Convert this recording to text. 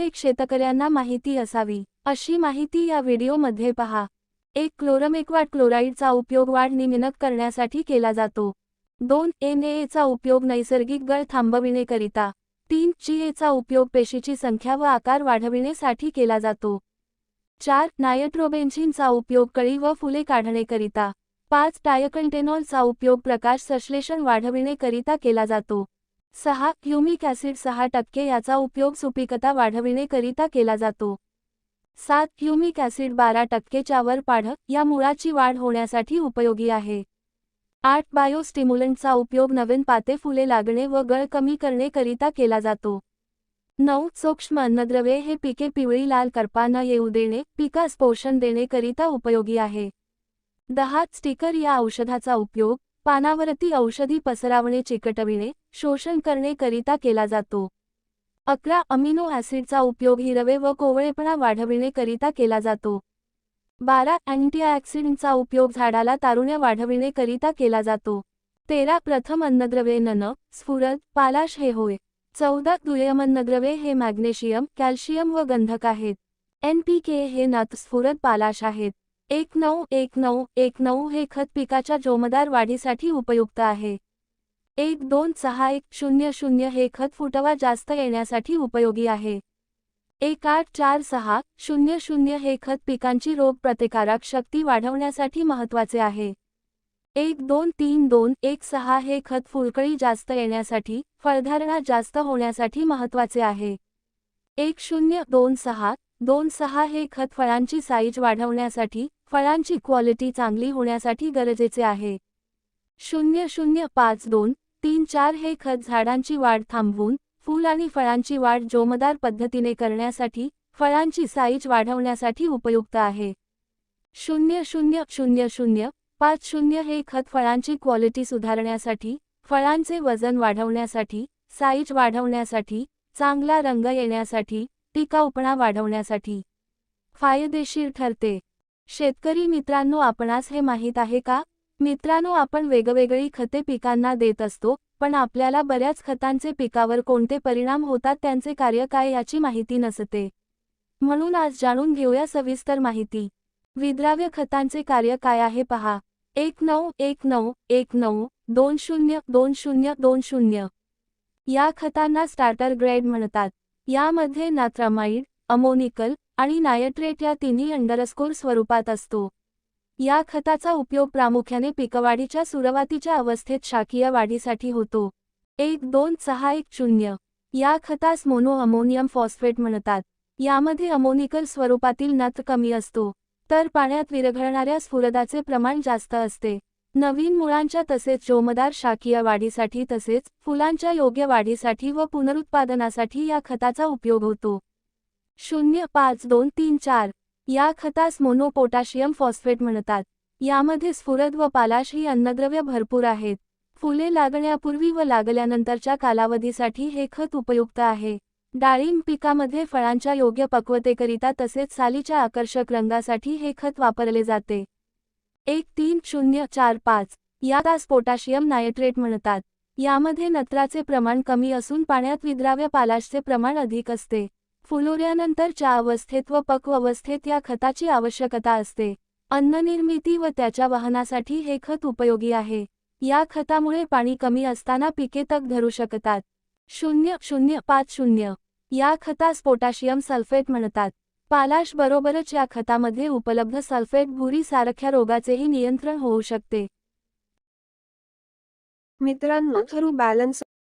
प्रत्येक शेतकऱ्यांना माहिती असावी अशी माहिती या व्हिडिओमध्ये पहा. एक क्लोरमेक्वाट क्लोराईडचा उपयोग वाढ निमिनक करण्यासाठी केला जातो. दोन एन चा उपयोग नैसर्गिक गळ थांबविणेकरिता तीन ची चा उपयोग पेशीची संख्या व आकार वाढविण्यासाठी केला जातो. चार नायट्रोबेन्झिनचा उपयोग कळी व फुले काढणेकरिता पाच टायकंटेनॉलचा उपयोग प्रकाश संश्लेषण वाढविणेकरिता केला जातो. सहा ह्युमिक ॲसिड सहा टक्के याचा उपयोग सुपीकता वाढविणेकरिता केला जातो. सात ह्युमिक ॲसिड बारा टक्केच्या वर पाढ या मुळाची वाढ होण्यासाठी उपयोगी आहे. आठ बायोस्टिम्युलंटचा उपयोग नवीन पाते फुले लागणे व गळ कमी करण्याकरिता केला जातो. नऊ सूक्ष्म अन्नद्रव्ये हे पिके पिवळी लाल करपा न येऊ देणे पिकास पोषण देणेकरिता उपयोगी आहे. दहा स्टिकर या औषधाचा उपयोग पानावरती औषधी पसरावणे चिकटविणे शोषण करण्याकरिता केला जातो. अकरा अमिनो ॲसिडचा उपयोग हिरवे व कोवळेपणा वाढविण्याकरिता केला जातो. बारा अँटीऑक्सिडंटचा उपयोग झाडाला तारुण्य वाढविणे करिता केला जातो. तेरा प्रथम अन्नद्रव्ये नन स्फुरद पालाश हे होय. चौदा दुय्यम अन्नद्रव्ये हे मॅग्नेशियम कॅल्शियम व गंधक आहेत. एन पी के हे नत स्फुरद पालाश आहेत. एक नऊ एक नऊ एक नऊ हे खत पिकाच्या जोमदार वाढीसाठी उपयुक्त आहे. एक दोन सहा एक शून्य शून्य हे खत फुटवा जास्त येण्यासाठी उपयोगी आहे. एक आठ चार सहा शून्य शून्य हे खत पिकांची रोग प्रतिकारक शक्ती वाढवण्यासाठी महत्त्वाचे आहे. एक दोन तीन दोन एक सहा हे खत फुलकळी जास्त येण्यासाठी फळधारणा जास्त होण्यासाठी महत्त्वाचे आहे. एक शून्य दोन सहा दोन सहा हे खत फळांची साईज वाढवण्यासाठी फळांची क्वालिटी चांगली होण्यासाठी गरजेचे आहे. शून्य शून्य पाच दोन तीन चार हे खत झाडांची वाढ थांबवून फूल आणि फळांची वाढ जोमदार पद्धतीने करण्यासाठी फळांची साईज वाढवण्यासाठी उपयुक्त आहे. शून्य शून्य शून्य शून्य पाच शून्य हे खत फळांची क्वालिटी सुधारण्यासाठी फळांचे वजन वाढवण्यासाठी साईज वाढवण्यासाठी चांगला रंग येण्यासाठी टिकाऊपणा वाढवण्यासाठी. फायदेशीर ठरते. शेतकरी मित्रांनो आपणास हे माहीत आहे का? मित्रांनो आपण वेगवेगळी खते पिकांना देत असतो पण आपल्याला बऱ्याच खतांचे पिकावर कोणते परिणाम होतात त्यांचे कार्य काय याची माहिती नसते. म्हणून आज जाणून घेऊया सविस्तर माहिती. विद्राव्य खतांचे कार्य काय आहे पहा. एक नऊ एक नऊ एक नऊ दोन शून्य दोन शून्य दोन शून्य. या खतांना स्टार्टर ग्रेड म्हणतात. यामध्ये नात्रामाइड अमोनिकल आणि नायट्रेट या तिन्ही अंडरस्कोर स्वरूपात असतो. या खताचा उपयोग प्रामुख्याने पिकवाढीच्या सुरुवातीच्या अवस्थेत शाकीय वाढीसाठी होतो. एक दोन सहा एक शून्य. या खतास मोनो अमोनियम फॉस्फेट म्हणतात. यामध्ये अमोनिकल स्वरूपातील नत कमी असतो तर पाण्यात विरघळणाऱ्या स्फुरदाचे प्रमाण जास्त असते. नवीन मुळांच्या तसेच जोमदार शाकीय वाढीसाठी तसेच फुलांच्या योग्य वाढीसाठी व पुनरुत्पादनासाठी या खताचा उपयोग होतो. शून्य पाच दोन तीन चार. या खतास मोनोपोटॅशियम फॉस्फेट म्हणतात. यामध्ये स्फुरद व पालाश ही अन्नद्रव्य भरपूर आहेत. फुले लागण्यापूर्वी व लागल्यानंतरच्या कालावधीसाठी हे खत उपयुक्त आहे. डाळिंब पिकामध्ये फळांच्या योग्य पक्वतेकरिता तसेच सालीच्या आकर्षक रंगासाठी हे खत वापरले जाते. एक तीन शून्य चार पाच या तास पोटॅशियम नायट्रेट म्हणतात. यामध्ये नत्राचे प्रमाण कमी असून पाण्यात विद्राव्य पालाशचे प्रमाण अधिक असते. फुलोऱ्यानंतरच्या अवस्थेत व पक्व अवस्थेत या खताची आवश्यकता असते. अन्ननिर्मिती व त्याच्या वाहनासाठी हे खत उपयोगी आहे. या खतामुळे पाणी कमी असताना पिके तग धरू शकतात. शून्य शून्य पाच शून्य या खतास पोटॅशियम सल्फेट म्हणतात. पालाश बरोबरच या खतामध्ये उपलब्ध सल्फेट भुरी सारख्या रोगाचेही नियंत्रण होऊ शकते. मित्रांनो थरू बॅलन्स